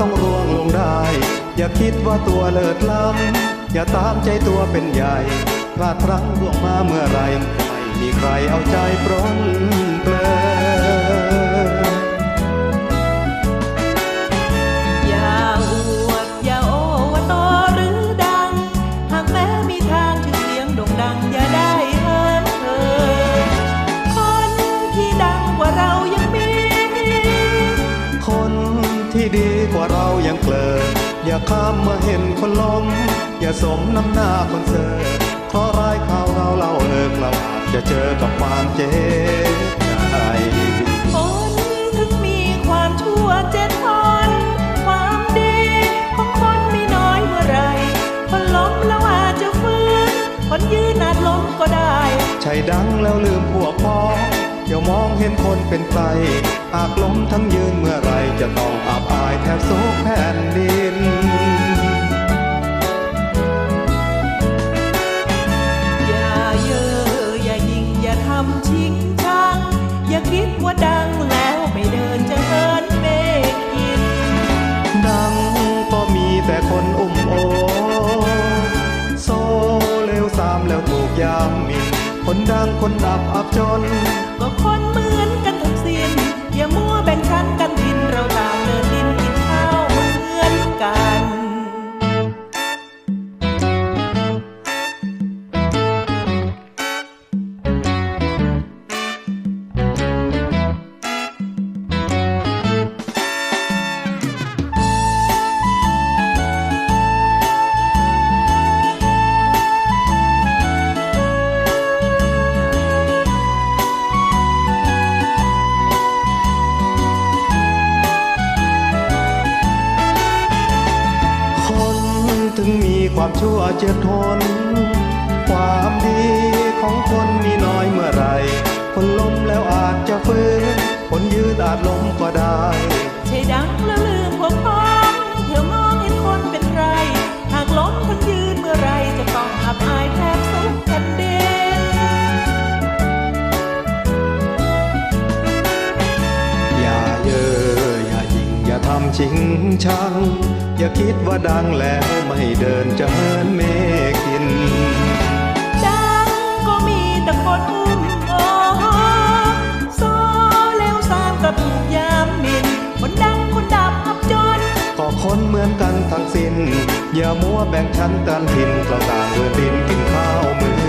ต้องร่วงลงได้ อย่าคิดว่าตัวเลิศล้ำอย่าตามใจตัวเป็นใหญ่ พลาดพลั้งล่วงมาเมื่อไรไม่มีใครเอาใจปรน ว่าเรายังเกลออย่าข้ามมาเห็นคนล้มอย่าสมน้ำหน้าคนเสอเพราะร้ายข่าวเราเล่าเอิกเราอาจจะเจอกับความเจ็บใจคนถึงมีความชั่วเจ็ดคนความดีของคนมีน้อยเมื่อไหรคนล้มแล้วอาจจะฟื้นคนยืนอาจล้มก็ได้ใช่ดังแล้วลืมพวกพ้องอย่ามองเห็นคนเป็นใครหากล้มทั้งยืนเมื่อไหรจะต้องอับอายแทำชิงชัง อย่าคิดว่าดังแล้วไม่เดินจะเฮินเมฆอินดังก็มีแต่คนอุ้มโอโซเลวสามแล้วถูกยามมินคนดังคนอับอับจน ความชั่วเจือทน ความดีของคนมีน้อยเมื่อไร คนล้มแล้วอาจจะฟื้น คนยืนอาจล้มก็ได้ ยิงอย่าทำชิงชัง อย่าคิดว่าดังแล้วไม่เดินจะเหินเมฆกิน ดังก็มีแต่คนอุ้มโอ้โซเลวสามกับถูกยามหมินคนดังคนดับอับจน ก็คนเหมือนกันทั้งสิ้น อย่ามัวแบ่งชั้นกันทินเราต่างเดินดินกินข้าวเหมือน